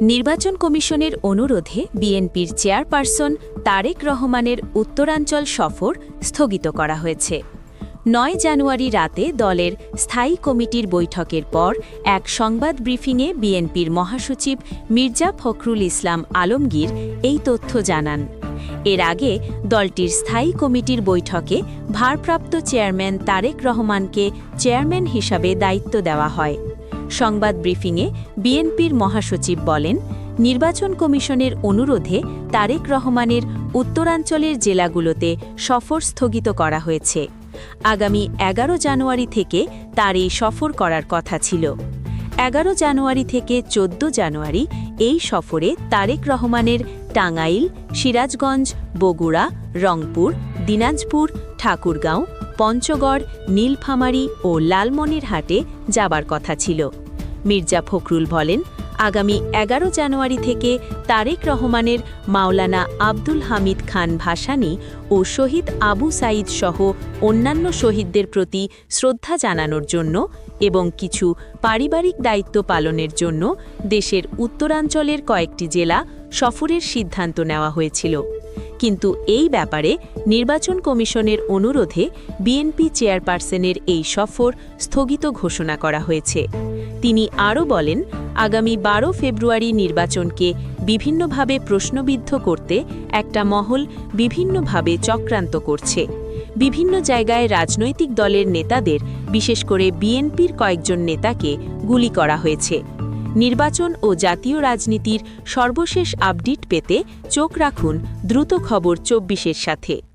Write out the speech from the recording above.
নির্বাচন কমিশনের অনুরোধে বিএনপির চেয়ারপারসন তারেক রহমানের উত্তরাঞ্চল সফর স্থগিত করা হয়েছে। নয় জানুয়ারি রাতে দলের স্থায়ী কমিটির বৈঠকের পর এক সংবাদ ব্রিফিংয়ে বিএনপির মহাসচিব মির্জা ফখরুল ইসলাম আলমগীর এই তথ্য জানান। এর আগে দলটির স্থায়ী কমিটির বৈঠকে ভারপ্রাপ্ত চেয়ারম্যান তারেক রহমানকে চেয়ারম্যান হিসাবে দায়িত্ব দেওয়া হয়। সংবাদ ব্রিফিংয়ে বিএনপির মহাসচিব বলেন, নির্বাচন কমিশনের অনুরোধে তারেক রহমানের উত্তরাঞ্চলের জেলাগুলোতে সফর স্থগিত করা হয়েছে। আগামী এগারো জানুয়ারি থেকে তার এই সফর করার কথা ছিল। এগারো জানুয়ারি থেকে চোদ্দ জানুয়ারি এই সফরে তারেক রহমানের টাঙ্গাইল, সিরাজগঞ্জ, বগুড়া, রংপুর, দিনাজপুর, ঠাকুরগাঁও, পঞ্চগড়, নীলফামারী ও লালমনিরহাটে যাবার কথা ছিল। মির্জা ফখরুল বলেন, আগামী এগারো জানুয়ারি থেকে তারেক রহমানের মাওলানা আব্দুল হামিদ খান ভাসানী ও শহীদ আবু সাইদ সহ অন্যান্য শহীদদের প্রতি শ্রদ্ধা জানানোর জন্য এবং কিছু পারিবারিক দায়িত্ব পালনের জন্য দেশের উত্তরাঞ্চলের কয়েকটি জেলা সফরের সিদ্ধান্ত নেওয়া হয়েছিল। কিন্তু এই ব্যাপারে নির্বাচন কমিশনের অনুরোধে বিএনপি চেয়ারপারসনের এই সফর স্থগিত ঘোষণা করা হয়েছে। তিনি আরও বলেন, আগামী বারো ফেব্রুয়ারি নির্বাচনকে বিভিন্নভাবে প্রশ্নবিদ্ধ করতে একটা মহল বিভিন্নভাবে চক্রান্ত করছে। বিভিন্ন জায়গায় রাজনৈতিক দলের নেতাদের, বিশেষ করে বিএনপির কয়েকজন নেতাকে গুলি করা হয়েছে। নির্বাচন ও জাতীয় রাজনীতির সর্বশেষ আপডেট পেতে চোখ রাখুন দ্রুত খবর চব্বিশের সাথে।